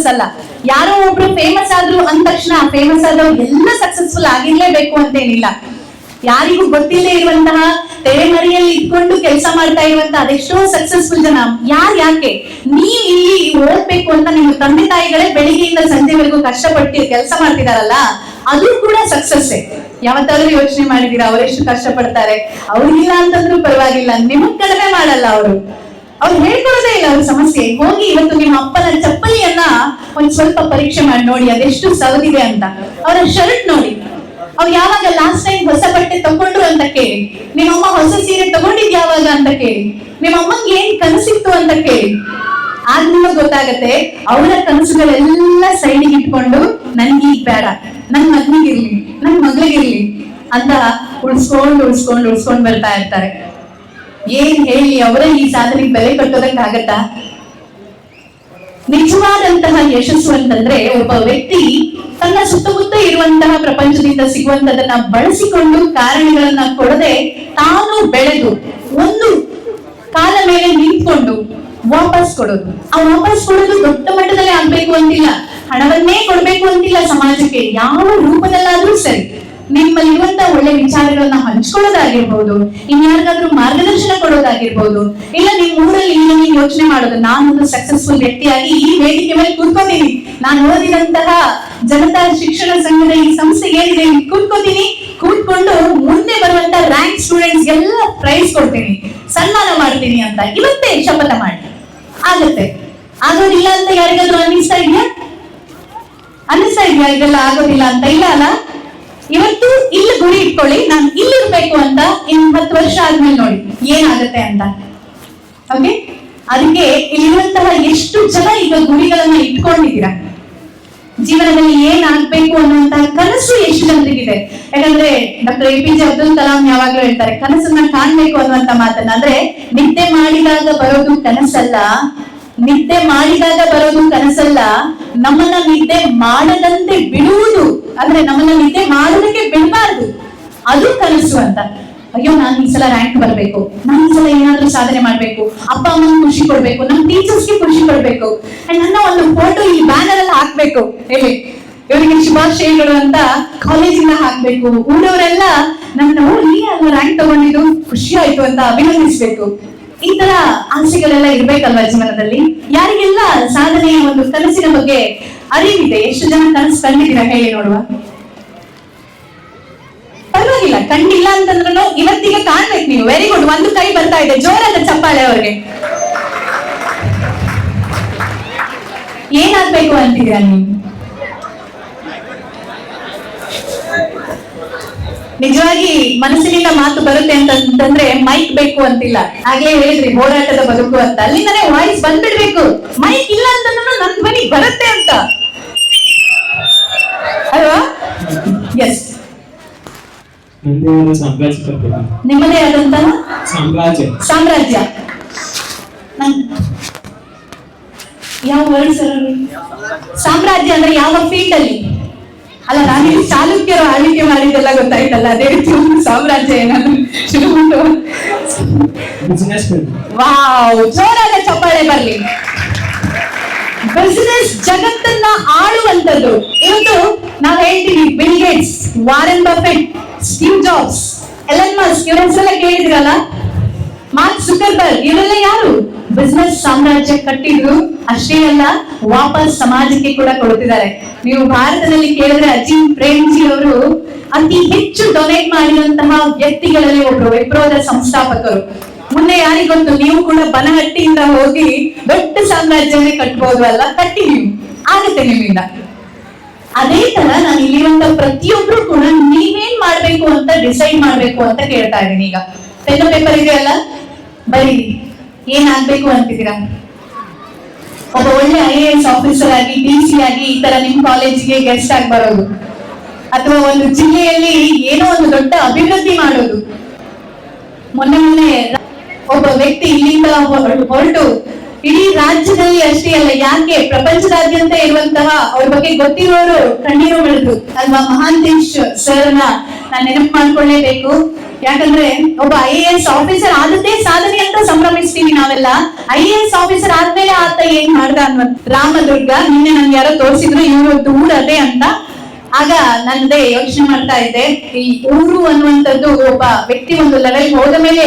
Success ಅಲ್ಲ. ಯಾರೋ ಒಬ್ರು ಫೇಮಸ್ ಆದ್ರು ಅಂದ ತಕ್ಷಣ ಫೇಮಸ್ ಆದವ್ರು ಎಲ್ಲ ಸಕ್ಸಸ್ಫುಲ್ ಆಗಿರ್ಲೇಬೇಕು ಅಂತೇನಿಲ್ಲ ಯಾರಿಗೂ ಗೊತ್ತಿಲ್ಲದೆ ಇರುವಂತಹ ತೆರೆಮರೆಯಲ್ಲಿ ಇಟ್ಕೊಂಡು ಕೆಲಸ ಮಾಡ್ತಾ ಇರುವಂತಹ ಅದೆಷ್ಟೋ ಸಕ್ಸಸ್ಫುಲ್ ಜನ. ಯಾರು ಯಾಕೆ? ನೀ ಇಲ್ಲಿ ಓದ್ಬೇಕು ಅಂತ ನಿಮ್ಮ ತಂದೆ ತಾಯಿಗಳೇ ಬೆಳಿಗ್ಗೆಯಿಂದ ಸಂಜೆವರೆಗೂ ಕಷ್ಟಪಟ್ಟು ಕೆಲಸ ಮಾಡ್ತಿದಾರಲ್ಲ, ಅದು ಕೂಡ ಸಕ್ಸಸ್ ಯಾವತ್ತಾದ್ರೂ ಯೋಚನೆ ಮಾಡಿದೀರಾ ಅವರೆಷ್ಟು ಕಷ್ಟಪಡ್ತಾರೆ? ಅವ್ರಿಗಿಲ್ಲ ಅಂತಂದ್ರೂ ಪರವಾಗಿಲ್ಲ, ನಿಮಗ್ ಕಡಿಮೆ ಮಾಡಲ್ಲ ಅವರು. ಅವ್ರು ಹೇಳ್ಕೊಳ್ಳೋದೇ ಇಲ್ಲ ಅವ್ರ ಸಮಸ್ಯೆ. ಹೋಗಿ ಇವತ್ತು ನಿಮ್ಮ ಅಪ್ಪನ ಚಪ್ಪಲಿಯನ್ನ ಒಂದ್ ಸ್ವಲ್ಪ ಪರೀಕ್ಷೆ ಮಾಡಿ ನೋಡಿ, ಅದೆಷ್ಟು ಸವದಿದೆ ಅಂತ. ಅವರ ಶರ್ಟ್ ನೋಡಿ. ಅವ್ ಯಾವಾಗ ಲಾಸ್ಟ್ ಟೈಮ್ ಹೊಸ ಬಟ್ಟೆ ತಗೊಂಡ್ರು ಅಂತ ಕೇಳಿ. ನಿಮ್ಮಮ್ಮ ಹೊಸ ಸೀರೆ ತಗೊಂಡಿದ್ ಯಾವಾಗ ಅಂತ ಕೇಳಿ. ನಿಮ್ಮ ಅಮ್ಮಂಗೆ ಏನ್ ಕನಸಿತ್ತು ಅಂತ ಕೇಳಿ. ಆಗ ನಿಮಗ್ ಗೊತ್ತಾಗತ್ತೆ, ಅವರ ಕನಸುಗಳೆಲ್ಲ ಸೈಡಿಗೆ ಇಟ್ಕೊಂಡು ನನ್ಗೆ ಈಗ ಬೇಡ. ನನ್ ಮಗನಿಗಿರ್ಲಿ ನನ್ ಮಗಳಿಗಿರ್ಲಿ ಅಂತ ಉಳ್ಸ್ಕೊಂಡು ಉಳ್ಸ್ಕೊಂಡು, ಉಳ್ಸ್ಕೊಂಡ್ ಬರ್ತಾ ಇರ್ತಾರೆ. ಏನ್ ಹೇಳಿ ಅವರ ಈ ಸಾಧನೆಗೆ ಬೆಲೆ ಕಟ್ಟೋದಕ್ಕಾಗತ್ತಾ ನಿಜವಾದಂತಹ ಯಶಸ್ಸು ಅಂತಂದ್ರೆ ಒಬ್ಬ ವ್ಯಕ್ತಿ ತನ್ನ ಸುತ್ತಮುತ್ತ ಇರುವಂತಹ ಪ್ರಪಂಚದಿಂದ ಸಿಗುವಂತದನ್ನ ಬಳಸಿಕೊಂಡು ಕಾರಣಗಳನ್ನ ಕೊಡದೆ ತಾನು ಬೆಳೆದು ಒಂದು ಕಾಲ ಮೇಲೆ ನಿಂತ್ಕೊಂಡು ವಾಪಸ್ ಕೊಡೋದು. ಆ ವಾಪಸ್ ಕೊಡೋದು ದೊಡ್ಡ ಮಟ್ಟದಲ್ಲಿ ಆಗ್ಬೇಕು ಅಂತಿಲ್ಲ. ಹಣವನ್ನೇ ಕೊಡ್ಬೇಕು ಅಂತಿಲ್ಲ ಸಮಾಜಕ್ಕೆ. ಯಾವ ರೂಪದಲ್ಲಾದ್ರೂ ಸರಿ. ನಿಮ್ಮಲ್ಲಿರುವಂತ ಒಳ್ಳೆ ವಿಚಾರಗಳನ್ನ ಹಂಚ್ಕೊಳ್ಳೋದಾಗಿರ್ಬೋದು ಇನ್ಯಾರಿಗಾದ್ರೂ ಮಾರ್ಗದರ್ಶನ ಕೊಡೋದಾಗಿರ್ಬಹುದು ಇಲ್ಲ ನಿಮ್ಮ ಊರಲ್ಲಿ ಇನ್ನೊಂದು ನೀವು ಯೋಚನೆ ಮಾಡೋದು ನಾನೊಂದು ಸಕ್ಸಸ್ಫುಲ್ ವ್ಯಕ್ತಿಯಾಗಿ ಈ ವೇದಿಕೆ ಮೇಲೆ ಕೂತ್ಕೋತೀನಿ. ನಾನು ಓದಿದಂತಹ ಜನತಾ ಶಿಕ್ಷಣ ಸಂಘದ ಈ ಸಂಸ್ಥೆ ಏನಿದೆ ಕೂತ್ಕೋತೀನಿ. ಕೂತ್ಕೊಂಡು ಮುಂದೆ ಬರುವಂತ ರ್ಯಾಂಕ್ ಸ್ಟೂಡೆಂಟ್ಸ್ ಎಲ್ಲ ಪ್ರೈಸ್ ಕೊಡ್ತೀನಿ. ಸನ್ಮಾನ ಮಾಡ್ತೀನಿ ಅಂತ ಇವತ್ತೇ ಶಪಥ ಮಾಡಿ. ಆಗತ್ತೆ. ಆಗೋದಿಲ್ಲ ಅಂತ ಯಾರಿಗಾದ್ರೂ ಅನ್ನಿಸ್ತಾ ಇದೆಯಾ? ಅನ್ನಿಸ್ತಾ ಇದೆಯಾ? ಇದೆಲ್ಲ ಆಗೋದಿಲ್ಲ ಅಂತ ಇಲ್ಲ ಅಲ್ಲ? ಇವತ್ತು ಇಲ್ಲಿ ಗುರಿ ಇಟ್ಕೊಳ್ಳಿ, ನಾನು ಇಲ್ಲಿರ್ಬೇಕು ಅಂತ ಇನ್ ಹತ್ತು ವರ್ಷ ಆದ್ಮೇಲೆ ನೋಡಿ ಏನಾಗುತ್ತೆ ಅಂತ. ಓಕೆ ಅದಕ್ಕೆ ಇಲ್ಲಿರುವಂತಹ ಎಷ್ಟು ಜನ ಈಗ ಗುರಿಗಳನ್ನ ಇಟ್ಕೊಂಡಿದ್ದೀರಾ? ಜೀವನದಲ್ಲಿ ಏನಾಗ್ಬೇಕು ಅನ್ನುವಂತಹ ಕನಸು ಎಷ್ಟು ಜನರಿಗಿದೆ? ಯಾಕಂದ್ರೆ doctor A P J Abdul Kalam ಯಾವಾಗ್ಲೂ ಹೇಳ್ತಾರೆ, ಕನಸನ್ನ ಕಾಣ್ಬೇಕು ಅನ್ನುವಂತ ಮಾತನ್ನ. ಅಂದ್ರೆ ನಿದ್ದೆ ಮಾಡಿದಾಗ ಬರೋದು ಕನಸಲ್ಲ, ನಿದ್ದೆ ಮಾಡಿದಾಗ ಬರೋದು ಕನಸಲ್ಲ, ನಮ್ಮನ್ನ ನಿದ್ದೆ ಮಾಡದಂತೆ ಬಿಡುವುದು ಅಂದ್ರೆ ನಮ್ಮನ್ನ ನಿದ್ದೆ ಮಾಡೋದಕ್ಕೆ ಬಿಡಬಾರ್ದು ಅದು ಕನಸು ಅಂತ ಅಯ್ಯೋ, ನಾನು ಈ ಸಲ ರ್ಯಾಂಕ್ ಬರ್ಬೇಕು. ನಾನು ಈ ಸಲ ಏನಾದ್ರೂ ಸಾಧನೆ ಮಾಡ್ಬೇಕು. ಅಪ್ಪ ಅಮ್ಮನ ಖುಷಿ ಕೊಡ್ಬೇಕು. ನಮ್ಮ ಟೀಚರ್ಸ್ಗೆ ಖುಷಿ ಕೊಡ್ಬೇಕು. ಅಂಡ್ ನನ್ನ ಒಂದು ಫೋಟೋ ಈ ಬ್ಯಾನರ್ ಅಲ್ಲಿ ಹಾಕ್ಬೇಕು. ಹೇಳಿ. ಇವರಿಗೆ ಶುಭಾಶಯಗಳು ಅಂತ ಕಾಲೇಜಿಂದ ಹಾಕ್ಬೇಕು. ಊರವರೆಲ್ಲ ನನ್ನ ಇಲ್ಲಿ ಅಲ್ಲ ರ್ಯಾಂಕ್ ತಗೊಂಡಿದ್ದು? ಖುಷಿ ಆಯ್ತು ಅಂತ ಅಭಿನಂದಿಸ್ಬೇಕು. ಈ ತರ ಆಸೆಗಳೆಲ್ಲ ಇರ್ಬೇಕಲ್ವಾ ಜೀವನದಲ್ಲಿ? ಯಾರಿಗೆಲ್ಲ ಸಾಧನೆಯ ಒಂದು ಕನಸಿನ ಬಗ್ಗೆ ಅರಿವಿದೆ? ಎಷ್ಟು ಜನ ಕನಸು ಕಂಡಿದ್ದೀರಾ ಹೇಳಿ ನೋಡುವ. ಪರವಾಗಿಲ್ಲ ಕಂಡಿಲ್ಲ ಅಂತಂದ್ರೂ ಇವತ್ತಿಗೆ ಕಾಣ್ಬೇಕು ನೀವು. ವೆರಿ ಗುಡ್ ಒಂದು ಕೈ ಬರ್ತಾ ಇದೆ. ಜೋರಾದ ಚಪ್ಪಾಳೆ ಅವ್ರಿಗೆ. ಏನಾಗ್ಬೇಕು ಅಂತಿದ್ದೀರಾ ನೀವು? ನಿಜವಾಗಿ ಮನಸ್ಸಿನಿಂದ ಮಾತು ಬರುತ್ತೆ ಅಂತಂದ್ರೆ ಮೈಕ್ ಬೇಕು ಅಂತಿಲ್ಲ. ಹಾಗೆ ಹೇಳಿದ್ರಿ ಹೋರಾಟದ ಬದುಕು ಅಂತ. ಅಲ್ಲಿಂದನೇ ವಾಯ್ಸ್ ಬಂದ್ಬಿಡ್ಬೇಕು. ಮೈಕ್ ಇಲ್ಲ ಅಂತಂದ್ರೂ ನನ್ ಧ್ವನಿ ಬರುತ್ತೆ ಅಂತ. ಅಲ್ವಾ ಎಸ್ ನಿಮ್ಮದೇ ಆದಂತ? ಸಾಮ್ರಾಜ್ಯ. ಸಾಮ್ರಾಜ್ಯ. ಯಾವ ವರ್ಡ್ ಸರ್ ಸಾಮ್ರಾಜ್ಯ ಅಂದ್ರೆ ಯಾವ ಫೀಲ್ಡ್ ಅಲ್ಲಿ? ಅಲ್ಲ ನಾನು ಚಾಲುಕ್ಯರು ಆಳ್ವಿಕೆ ಮಾಡಿದ್ದೆಲ್ಲ ಗೊತ್ತಾಯ್ತಲ್ಲ? ಅದೇ ರೀತಿ ಒಂದು ಸಾಮ್ರಾಜ್ಯ ಏನಾದ್ರು ಶುರು ಉಂಟು. ವಾವ್ ಜೋರಾದ ಚಪ್ಪಾಳೆ ಬರ್ಲಿ. ಬಿಸಿನೆಸ್ ಜಗತ್ತನ್ನ ಆಳುವಂತದ್ದು ಇವತ್ತು ನಾವ್ ಹೇಳ್ತೀವಿ Bill Gates Warren Buffett Steve Jobs Elon Musk ಇವ್ರ ಹೆಸರೆಲ್ಲ ಕೇಳಿದಿರಲ್ಲ? ಮಾರ್ಕ್ ಸುಕರ್ಬರ್ಗ್ ಇವರೆಲ್ಲ ಯಾರು? ಬಿಸ್ನೆಸ್ ಸಾಮ್ರಾಜ್ಯ ಕಟ್ಟಿದ್ರು ಅಷ್ಟೇ ಅಲ್ಲ, ವಾಪಸ್ ಸಮಾಜಕ್ಕೆ ಕೂಡ ಕೊಡುತ್ತಿದ್ದಾರೆ ನೀವು ಭಾರತದಲ್ಲಿ ಕೇಳಿದ್ರೆ ಅಜಿಮ್ ಪ್ರೇಮ್ಜಿ ಅವರು ಅತಿ ಹೆಚ್ಚು ಡೊನೇಟ್ ಮಾಡಿದಂತಹ ವ್ಯಕ್ತಿಗಳಲ್ಲಿ ಒಬ್ರು, ವಿಪ್ರೋದ ಸಂಸ್ಥಾಪಕರು. ಮುಂದೆ ಯಾರಿಗ್ ಗೊತ್ತು ನೀವು ಕೂಡ ಬನಹಟ್ಟಿಯಿಂದ ಹೋಗಿ ದೊಡ್ಡ ಸಾಮ್ರಾಜ್ಯವನ್ನೇ ಕಟ್ಬೋದು ಅಲ್ಲ, ಕಟ್ಟಿ ನೀವು, ಆಗುತ್ತೆ ನಿಮ್ಮಿಂದ. ಅದೇ ತರ ನಾನು ಇಲ್ಲಿರುವಂತ ಪ್ರತಿಯೊಬ್ರು ಕೂಡ ನೀವೇನ್ ಮಾಡ್ಬೇಕು ಅಂತ ಡಿಸೈಡ್ ಮಾಡ್ಬೇಕು ಅಂತ ಕೇಳ್ತಾ ಇದ್ದೀನಿ ಈಗ. ಪೆನ್ ಪೇಪರ್ ಇದೆಯಲ್ಲ? ಬರೀರಿ ಏನ್ ಆಗ್ಬೇಕು ಅಂತಿದ್ದೀರಾ? ಒಬ್ಬ ಒಳ್ಳೆ ಐ ಎ ಎಸ್ ಆಫೀಸರ್ ಆಗಿ ಡಿ ಸಿ ಆಗಿ ಈ ತರ ನಿಮ್ ಕಾಲೇಜಿಗೆ ಗೆಸ್ಟ್ ಆಗಿ ಬರೋದು. ಅಥವಾ ಒಂದು ಜಿಲ್ಲೆಯಲ್ಲಿ ಏನೋ ಒಂದು ದೊಡ್ಡ ಅಭಿವೃದ್ಧಿ ಮಾಡೋದು. ಮೊನ್ನೆ ಮೊನ್ನೆ ಒಬ್ಬ ವ್ಯಕ್ತಿ ಇಲ್ಲಿಂದ ಹೊರ- ಹೊರಟು. ಇಡೀ ರಾಜ್ಯದಲ್ಲಿ ಅಷ್ಟೇ ಅಲ್ಲ, ಯಾಕೆ? ಪ್ರಪಂಚದಾದ್ಯಂತ ಇರುವಂತಹ ಅವ್ರ ಬಗ್ಗೆ ಗೊತ್ತಿರೋರು ಕಣ್ಣೀರು ಬೆಳೆದ್ರು. ಅಲ್ವಾ ಮಹಾಂತೇಶ್ ಸರ್ನ? ನಾನು ನೆನಪು ಮಾಡ್ಕೊಳ್ಳೇಬೇಕು. ಯಾಕಂದ್ರೆ ಒಬ್ಬ ಐ ಎ ಎಸ್ ಆಫೀಸರ್ ಆದದ್ದೇ ಸಾಧನೆ ಅಂತ ಸಂಭ್ರಮಿಸ್ತೀವಿ ನಾವೆಲ್ಲ. ಐ ಎ ಎಸ್ ಆಫೀಸರ್ ಆದ್ಮೇಲೆ ಆತ ಏನ್ ಮಾಡ್ದ ಅನ್ವ ರಾಮದುರ್ಗ, ನಿನ್ನೆ ನನ್ಗೆ ಯಾರೋ ತೋರಿಸಿದ್ರು, ಇವರು ಊರ್ ಅದೇ ಅಂತ. ಆಗ ನಂದೆ ಯೋಚನೆ ಮಾಡ್ತಾ ಇದ್ದೆ, ಈ ಊರು ಅನ್ನುವಂಥದ್ದು ಒಬ್ಬ ವ್ಯಕ್ತಿ ಒಂದು ಲೆವೆಲ್ ಹೋದ ಮೇಲೆ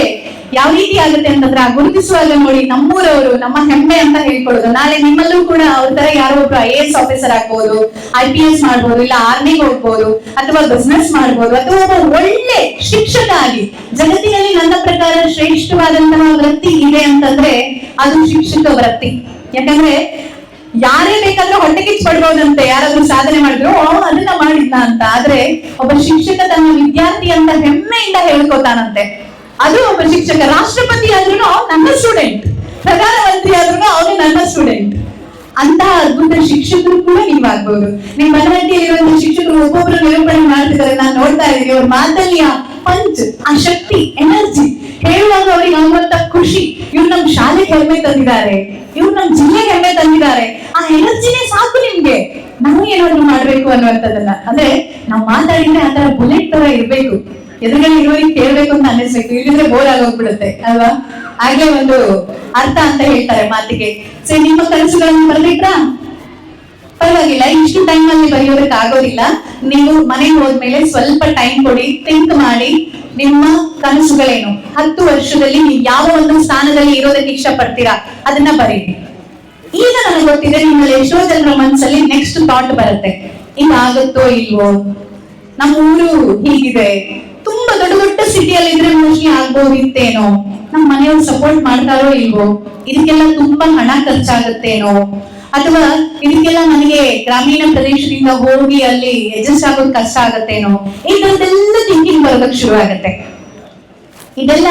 ಯಾವ ರೀತಿ ಆಗುತ್ತೆ ಅಂತಂದ್ರೆ ಆ ಗುರುತಿಸುವಾಗ ನೋಡಿ ನಮ್ಮೂರವರು, ನಮ್ಮ ಹೆಮ್ಮೆ ಅಂತ ಹೇಳ್ಕೊಳ್ಳೋದು. ನಾಳೆ ನಿಮ್ಮಲ್ಲೂ ಕೂಡ ಅವ್ರ ತರ ಯಾರೋ ಒಬ್ರು ಐ ಎಸ್ ಆಫೀಸರ್ ಆಗ್ಬೋದು ಐ ಪಿ ಎಸ್ ಮಾಡ್ಬೋದು, ಇಲ್ಲ ಆರ್ಮಿಗೆ ಹೋಗ್ಬೋದು, ಅಥವಾ ಬಿಸ್ನೆಸ್ ಮಾಡ್ಬೋದು, ಅಥವಾ ಒಬ್ಬ ಒಳ್ಳೆ ಶಿಕ್ಷಕ ಆಗಿ ಜಗತ್ತಿನಲ್ಲಿ ನನ್ನ ಪ್ರಕಾರ ಶ್ರೇಷ್ಠವಾದಂತಹ ವೃತ್ತಿ ಇದೆ ಅಂತಂದ್ರೆ ಅದು ಶಿಕ್ಷಕ ವೃತ್ತಿ. ಯಾಕಂದ್ರೆ ಯಾರೇ ಬೇಕಾದ್ರೂ ಹೊಟ್ಟೆ ಕಿಚ್ಚು ಪಡ್ಬೋದಂತೆ ಯಾರಾದ್ರೂ ಸಾಧನೆ ಮಾಡಿದ್ರು "ಓ, ಅದನ್ನ ಮಾಡಿದ್ನ ಅಂತ. ಆದ್ರೆ ಒಬ್ಬ ಶಿಕ್ಷಕ ತನ್ನ ವಿದ್ಯಾರ್ಥಿ ಅಂತ ಹೆಮ್ಮೆಯಿಂದ ಹೇಳ್ಕೊತಾನಂತೆ. ಅದು ಒಬ್ಬ ಶಿಕ್ಷಕ ರಾಷ್ಟ್ರಪತಿ ಆದ್ರೂ ನನ್ನ ಸ್ಟೂಡೆಂಟ್ ಪ್ರಧಾನಮಂತ್ರಿ ಆದ್ರೂ ಅವನು ನನ್ನ ಸ್ಟೂಡೆಂಟ್ ಅಂತ ಅದ್ಭುತ ಶಿಕ್ಷಕರು ಕೂಡ ನೀವಾಗ್ಬೋದು. ನಿಮ್ ಬನಹಟ್ಟಿಯಲ್ಲಿರುವಂತಹ ಶಿಕ್ಷಕರು ಒಬ್ಬೊಬ್ರು ನಿರೂಪಣೆ ಮಾಡ್ತಿದ್ದಾರೆ. ನಾನು ನೋಡ್ತಾ ಇದ್ದೀನಿ ಅವ್ರ ಮಾತಲ್ಲಿ ಆ ಪಂಚ್ ಆ ಶಕ್ತಿ ಎನರ್ಜಿ ಹೇಳುವಾಗ ಅವ್ರಿಗೆ ಆಗುವಂತ ಖುಷಿ ಇವ್ರು ನಮ್ ಶಾಲೆಗೆ ಹೆಮ್ಮೆ ತಂದಿದ್ದಾರೆ. ಇವ್ರು ನಮ್ ಜಿಲ್ಲೆಗೆ ಹೆಮ್ಮೆ ತಂದಿದ್ದಾರೆ. ಆ ಎನರ್ಜಿನೇ ಸಾಕು ನಿಮ್ಗೆ. ನಾವು ಏನಾದ್ರು ಮಾಡ್ಬೇಕು ಅನ್ನುವಂಥದ್ದನ್ನ. ಅಂದ್ರೆ ನಾವು ಮಾತಾಡಿದ್ರೆ ಆತರ ತರ ಬುಲೆಟ್ ತರ ಇರ್ಬೇಕು. ಎದುರುಗಡೆ ಇರೋರಿಗೆ ಕೇಳ್ಬೇಕು ಅಂತ ಅನ್ನಿಸ್ಬೇಕು. ಇಲ್ಲಿದ್ರೆ ಬೋರ್ ಆಗೋಗ್ಬಿಡುತ್ತೆ, ಅಲ್ವಾ? ಹಾಗೆ ಒಂದು ಅರ್ಥ ಅಂತ ಹೇಳ್ತಾರೆ ಮಾತಿಗೆ. ಸರಿ, ನಿಮ್ಮ ಕನಸುಗಳನ್ನು ಬರ್ದಿಟ್ರಾ ಪರವಾಗಿಲ್ಲ, ಇಷ್ಟು ಟೈಮ್ ಅಲ್ಲಿ ಬರೆಯೋದಕ್ಕೆ ಆಗೋದಿಲ್ಲ. ನೀವು ಮನೆಗೆ ಹೋದ್ಮೇಲೆ ಸ್ವಲ್ಪ ಟೈಮ್ ಕೊಡಿ ಥಿಂಕ್ ಮಾಡಿ, ನಿಮ್ಮ ಕನಸುಗಳೇನು? ಹತ್ತು ವರ್ಷದಲ್ಲಿ ನೀವು ಯಾವ ಒಂದು ಸ್ಥಾನದಲ್ಲಿ ಇರೋದಕ್ಕೆ ಇಷ್ಟಪಡ್ತೀರಾ? ಅದನ್ನ ಬರೀ ಈಗ ನನಗೆ ಗೊತ್ತಿದೆ ನಿಮ್ಮಲ್ಲಿ ಎಷ್ಟೋ ಜನರ ಮನಸ್ಸಲ್ಲಿ ನೆಕ್ಸ್ಟ್ ಥಾಟ್ ಬರುತ್ತೆ. ಹಿಂಗಾಗುತ್ತೋ ಇಲ್ವೋ? ನಮ್ಮ ಊರು ಹೀಗಿದೆ. ತುಂಬಾ ದೊಡ್ಡ ದೊಡ್ಡ ಸಿಟಿಯಲ್ಲಿ ಇದ್ರೆ ಮೋಸ್ಟ್ಲಿ ಆಗ್ಬೋದಿತ್ತೇನೋ ನಮ್ಮ ಮನೆಯವ್ರು ಸಪೋರ್ಟ್ ಮಾಡ್ತಾರೋ ಇಲ್ವೋ? ಇದಕ್ಕೆಲ್ಲ ತುಂಬಾ ಹಣ ಖರ್ಚಾಗುತ್ತೇನೋ? ಅಥವಾ ಇದಕ್ಕೆಲ್ಲ ನನಗೆ ಗ್ರಾಮೀಣ ಪ್ರದೇಶದಿಂದ ಹೋಗಿ ಅಲ್ಲಿ ಅಡ್ಜಸ್ಟ್ ಆಗೋದು ಕಷ್ಟ ಆಗತ್ತೇನೋ? ತರದೆಲ್ಲ ಥಿಂಕಿಂಗ್ ಬರೋದಕ್ಕೆ ಶುರು ಆಗತ್ತೆ ಇದೆಲ್ಲ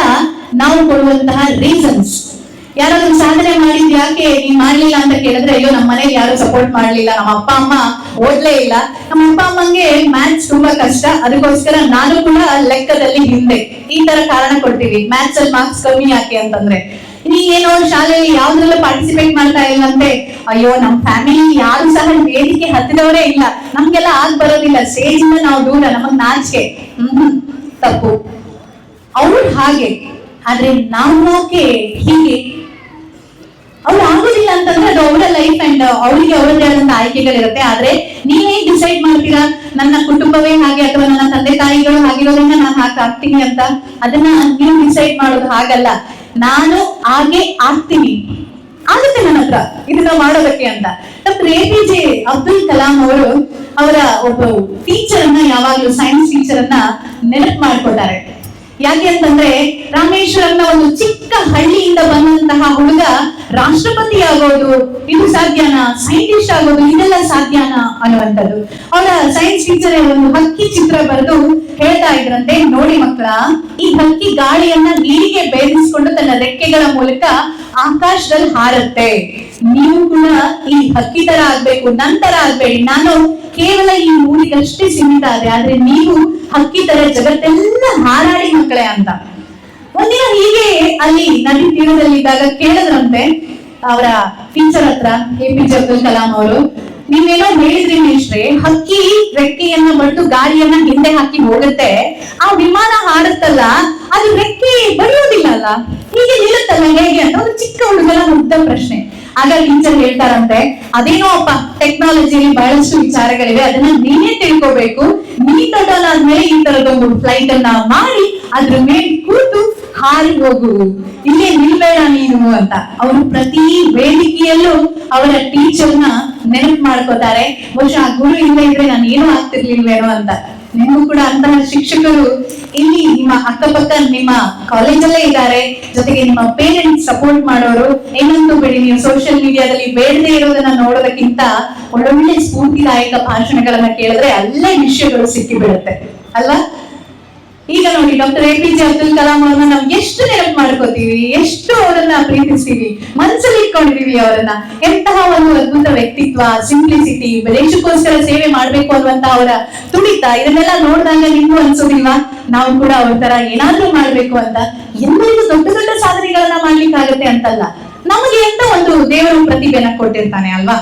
ನಾವು ಕೊಡುವಂತಹ ರೀಸನ್ಸ್ ಯಾರಾದ್ರೂ ಸಾಧನೆ ಮಾಡಿದ್ ಯಾಕೆ? ನೀನ್ ಮಾಡ್ಲಿಲ್ಲ ಅಂತ ಕೇಳಿದ್ರೆ, ಅಯ್ಯೋ ನಮ್ಮ ಮನೆಗೆ ಯಾರು ಸಪೋರ್ಟ್ ಮಾಡ್ಲಿಲ್ಲ. ನಮ್ಮ ಅಪ್ಪ, ಅಮ್ಮ ಓದ್ಲೇ ಇಲ್ಲ. ನಮ್ಮ ಅಪ್ಪ, ಅಮ್ಮಂಗೆ ಮ್ಯಾಥ್ಸ್ ತುಂಬಾ ಕಷ್ಟ. ಅದಕ್ಕೋಸ್ಕರ ನಾನು ಕೂಡ ಲೆಕ್ಕದಲ್ಲಿ ಹಿಂದೆ. ಈ ತರ ಕಾರಣ ಕೊಡ್ತೀವಿ. ಮ್ಯಾಥ್ಸ್ ಅಲ್ಲಿ ಮಾರ್ಕ್ಸ್ ಕಮ್ಮಿ ಯಾಕೆ ಅಂತಂದ್ರೆ. ನೀ ಏನೋ ಶಾಲೆಯಲ್ಲಿ ಯಾವ್ದ್ರಲ್ಲೂ ಪಾರ್ಟಿಸಿಪೇಟ್ ಮಾಡ್ತಾ ಇಲ್ಲ ಅಂತೆ ಅಯ್ಯೋ, ನಮ್ ಫ್ಯಾಮಿಲಿ ಯಾರು ಸಹ ವೇದಿಕೆ ಹತ್ತಿದವರೇ ಇಲ್ಲ. ನಮ್ಗೆಲ್ಲ ಆಗ್ ಬರೋದಿಲ್ಲ. ಸ್ಟೇಜ್ ಇಂದ ನಾವು ದೂರ, ನಮಗ್ ನಾಚಿಕೆ. ಹ್ಮ್, ತಪ್ಪು. ಅವ್ರು ಹಾಗೆ. ಆದ್ರೆ ನಮ್ಮಕ್ಕೆ ಹೀಗೆ? ಅವ್ರು ಆಗೋದಿಲ್ಲ ಅಂತಂದ್ರೆ ಅದು ಅವರ ಲೈಫ್ ಅಂಡ್ ಅವರಿಗೆ ಅವರದೇ ಆದಂತ ಆಯ್ಕೆಗಳಿರುತ್ತೆ. ಆದ್ರೆ ನೀವೇ ಡಿಸೈಡ್ ಮಾಡ್ತೀರಾ? ನನ್ನ ಕುಟುಂಬವೇ ಹಾಗೆ ಅಥವಾ ನನ್ನ ತಂದೆ ತಾಯಿಗಳು ಹಾಗಿರೋದ್ರಿಂದ ನಾನು ಹಾಗೆ ಅಂತ? ಅದನ್ನ ನೀವು ಡಿಸೈಡ್ ಮಾಡೋದು ಹಾಗಲ್ಲ. ನಾನು ಹಾಗೆ ಆಗ್ತೀನಿ. ಆಗುತ್ತೆ ನನ್ನ ಹತ್ರ. ಇದನ್ನ ಮಾಡೋದಕ್ಕೆ ಅಂತ. Doctor A P J Abdul Kalam ಅವರು ಅವರ ಒಬ್ಬ ಟೀಚರ್ ಅನ್ನ, ಯಾವಾಗ್ಲೂ ಸೈನ್ಸ್ ಟೀಚರ್ ಅನ್ನ ನೆನಪು ಮಾಡ್ಕೊತಾರೆ ಯಾಕೆ ಅಂತಂದ್ರೆ ರಾಮೇಶ್ವರನ ಒಂದು ಚಿಕ್ಕ ರಾಷ್ಟ್ರಪತಿ ಆಗೋದು, ಇದು ಸಾಧ್ಯನಾ? ಸೈಂಟಿಸ್ಟ್ ಆಗೋದು, ಇದೆಲ್ಲ ಸಾಧ್ಯನಾ ಅನ್ನುವಂಥದ್ದು. ಅವರ ಸೈನ್ಸ್ ಟೀಚರ್ ಒಂದು ಹಕ್ಕಿ ಚಿತ್ರ ಬರೆದು ಹೇಳ್ತಾ ಇದ್ರಂತೆ, ನೋಡಿ ಮಕ್ಕಳ, ಈ ಹಕ್ಕಿ ಗಾಳಿಯನ್ನ ನೀರಿಗೆ ಬೇಧಿಸಿಕೊಂಡು ತನ್ನ ರೆಕ್ಕೆಗಳ ಮೂಲಕ ಆಕಾಶದಲ್ಲಿ ಹಾರತ್ತೆ. ನೀವು ಕೂಡ ಈ ಹಕ್ಕಿ ತರ ಆಗ್ಬೇಕು ನಂತರ ಆಗ್ಬೇಡಿ. ನಾನು ಕೇವಲ ಈ ಊರಿಗಷ್ಟೇ ಸೀಮಿತ ಆದ್ರೆ ಆದ್ರೆ ನೀವು ಹಕ್ಕಿ ತರ ಜಗತ್ತೆಲ್ಲ ಹಾರಾಡಿ ಮಕ್ಕಳೇ ಅಂತ. ಒಂದಿನ ಹೀಗೆ ಅಲ್ಲಿ ನದಿ ತೀರದಲ್ಲಿದ್ದಾಗ ಕೇಳಿದ್ರಂತೆ ಅವರ ಟೀಚರ್ ಹತ್ರ A P J Abdul Kalam ಅವರು ನೀವೇನೋ ಹೇಳಿದ್ರಿ ಮೇಷ್ಟ್ರೆ, ಹಕ್ಕಿ ರೆಕ್ಕೆಯನ್ನ ಬಡ್ದು ಗಾಳಿಯನ್ನ ಹಿಂದೆ ಹಾಕಿ ಹೋಗುತ್ತೆ. ಆ ವಿಮಾನ ಹಾಡುತ್ತಲ್ಲ, ಅದು ರೆಕ್ಕೆ ಬಡಿಯೋದಿಲ್ಲ ಅಲ್ಲ ಹೀಗೆ ನಿಲ್ಲುತ್ತಲ್ಲ ಹೇಗೆ? ಅಂತ ಒಂದು ಚಿಕ್ಕ ಹುಡುಗನ ಮುಗ್ಧ ಪ್ರಶ್ನೆ. ಆಗ ಟೀಚರ್ ಹೇಳ್ತಾರಂತೆ, ಅದೇನೋ ಅಪ್ಪ ಟೆಕ್ನಾಲಜಿಯಲ್ಲಿ ಬಹಳಷ್ಟು ವಿಚಾರಗಳಿವೆ, ಅದನ್ನ ನೀನೇ ತಿಳ್ಕೋಬೇಕು. ನೀ ದೊಡ್ಡವನಾದ್ಮೇಲೆ ಈ ತರದೊಂದು ಫ್ಲೈಟ್ ಅನ್ನ ಮಾಡಿ, ಅದ್ರ ಮೇಲೆ ಕೂತು ಹಾರಿ ಹೋಗು. ಇಲ್ಲಿ ನಿಲ್ಬೇಡ ನೀನು ಅಂತ. ಅವರು ಪ್ರತಿ ವೇದಿಕೆಯಲ್ಲೂ ಅವರ ಟೀಚರ್ನ ನೆನಪು ಮಾಡ್ಕೋತಾರೆ. ಬಹುಶಃ ಗುರು ಇಲ್ಲ ಇದ್ರೆ ನಾನು ಏನು ಆಗ್ತಿರ್ಲಿಲ್ವೇನೋ ಅಂತ. ನಿಮಗೂ ಕೂಡ ಅಂತಹ ಶಿಕ್ಷಕರು ಇಲ್ಲಿ ನಿಮ್ಮ ಅಕ್ಕಪಕ್ಕ ನಿಮ್ಮ ಕಾಲೇಜಲ್ಲೇ ಇದ್ದಾರೆ. ಜೊತೆಗೆ ನಿಮ್ಮ ಪೇರೆಂಟ್ಸ್ ಸಪೋರ್ಟ್ ಮಾಡೋರು. ಏನಂತೂ ಬಿಡಿ, ನೀವು ಸೋಷಿಯಲ್ ಮೀಡಿಯಾದಲ್ಲಿ ಬೇಡದೇ ಇರೋದನ್ನ ನೋಡೋದಕ್ಕಿಂತ ಒಳ್ಳೊಳ್ಳೆ ಸ್ಫೂರ್ತಿದಾಯಕ ಭಾಷಣಗಳನ್ನ ಕೇಳಿದ್ರೆ ಅಲ್ಲೇ ವಿಷಯಗಳು ಸಿಕ್ಕಿಬಿಡುತ್ತೆ. ಅಲ್ವಾ? ಈಗ ನೋಡಿ doctor A P J Abdul Kalam ಅವ್ರನ್ನ ನಾವು ಎಷ್ಟು ನೆನಪು ಮಾಡ್ಕೋತೀವಿ, ಎಷ್ಟು ಅವರನ್ನ ಪ್ರೀತಿಸ್ತೀವಿ ಮನಸ್ಸಲ್ಲಿ ಇಟ್ಕೊಂಡಿದೀವಿ ಅವರನ್ನ. ಎಂತಹ ಒಂದು ಅದ್ಭುತ ವ್ಯಕ್ತಿತ್ವ ಸಿಂಪ್ಲಿಸಿಟಿ ದೇಶಕ್ಕೋಸ್ಕರ ಸೇವೆ ಮಾಡ್ಬೇಕು ಅನ್ನುವಂತ ಅವರ ತುಡಿತ, ಇದನ್ನೆಲ್ಲ ನೋಡಿದಾಗ ನಿಮ್ಗೂ ಅನ್ಸೋದಿಲ್ವಾ? ನಾವು ಕೂಡ ಅವ್ರ ತರ ಏನಾದ್ರೂ ಮಾಡ್ಬೇಕು ಅಂತ. ಎಲ್ಲರಿಗೂ ದೊಡ್ಡ ದೊಡ್ಡ ಸಾಧನೆಗಳನ್ನ ಮಾಡ್ಲಿಕ್ಕಾಗತ್ತೆ ಅಂತಲ್ಲ. ನಮಗೆ ಎಂತ ಒಂದು ದೇವರು ಪ್ರತಿಭೆನ ಕೊಟ್ಟಿರ್ತಾನೆ ಅಲ್ವಾ?